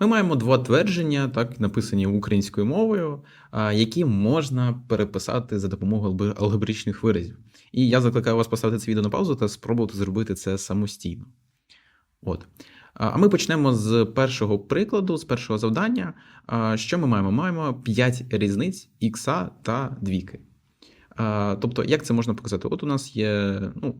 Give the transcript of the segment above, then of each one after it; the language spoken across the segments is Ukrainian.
Ми маємо два твердження, так, написані українською мовою, які можна переписати за допомогою алгебричних виразів. І я закликаю вас поставити це відео на паузу та спробувати зробити це самостійно. От. А ми почнемо з першого прикладу, з першого завдання. Що ми маємо? Маємо 5 різниць ікса та двійки. Тобто, як це можна показати? От у нас є, ну,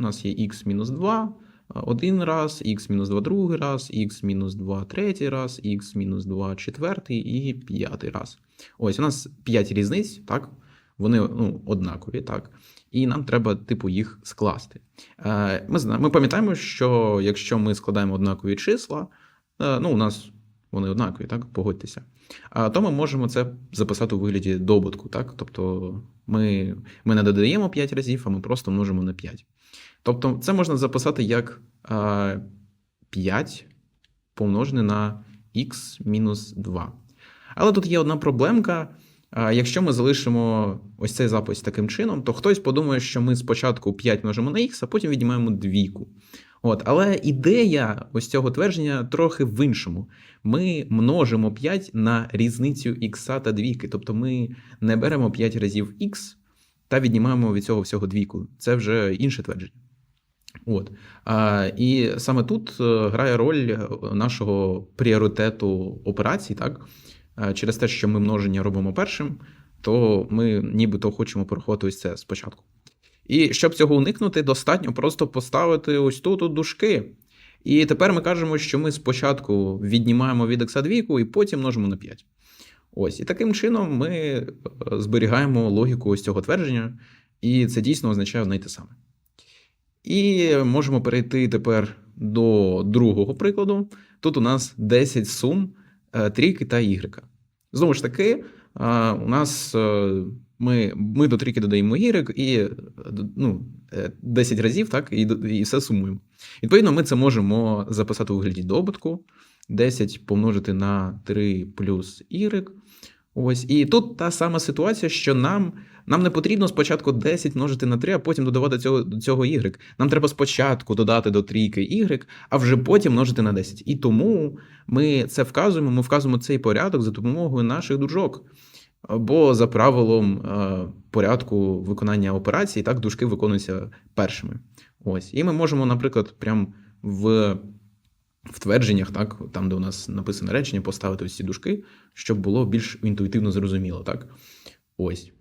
у нас є x мінус 2 один раз, x мінус 2 другий раз, x мінус 2 третій раз, x мінус 2 четвертий і п'ятий раз. Ось у нас 5 різниць, так? Вони ну, однакові, так? І нам треба, типу, їх скласти. Е, Ми, ми пам'ятаємо, що якщо ми складаємо однакові числа, е, ну, у нас вони однакові, так? Погодьтеся. А, то ми можемо це записати у вигляді добутку, так? Тобто ми, ми не додаємо 5 разів, а ми просто множимо на 5. Тобто, це можна записати як а, 5 помножене на х мінус 2. Але тут є одна проблемка. Якщо ми залишимо ось цей запис таким чином, то хтось подумає, що ми спочатку 5 множимо на х, а потім віднімаємо двійку. От, але ідея ось цього твердження трохи в іншому. Ми множимо 5 на різницю х та двійки. Тобто ми не беремо 5 разів х та віднімаємо від цього всього двійку. Це вже інше твердження. От. А, і саме тут е, грає роль нашого пріоритету операцій, так? А, Через те, що ми множення робимо першим, то ми нібито хочемо порахувати ось це спочатку. І щоб цього уникнути, достатньо просто поставити ось тут у дужки. І тепер ми кажемо, що ми спочатку віднімаємо від х двійку і потім множимо на 5. Ось. І таким чином ми е, зберігаємо логіку ось цього твердження, і це дійсно означає одне й те саме. І можемо перейти тепер до другого прикладу. Тут у нас 10 сум е, трійки та ігрека. Знову ж таки, е, у нас ми, ми до трійки додаємо y і е, ну, е, 10 разів, так, і, і все сумуємо. Відповідно, ми це можемо записати у вигляді добутку. 10 помножити на 3 плюс y. Ось. І тут та сама ситуація, що нам, нам не потрібно спочатку 10 множити на 3, а потім додавати до цього y. Нам треба спочатку додати до трійки y, а вже потім множити на 10. І тому ми це вказуємо, ми вказуємо цей порядок за допомогою наших дужок. Бо за правилом е, порядку виконання операцій, так, дужки виконуються першими. Ось. І ми можемо, наприклад, прям в, в твердженнях, так, там, де у нас написане речення, поставити ось ці дужки, щоб було більш інтуїтивно зрозуміло. Так? Ось.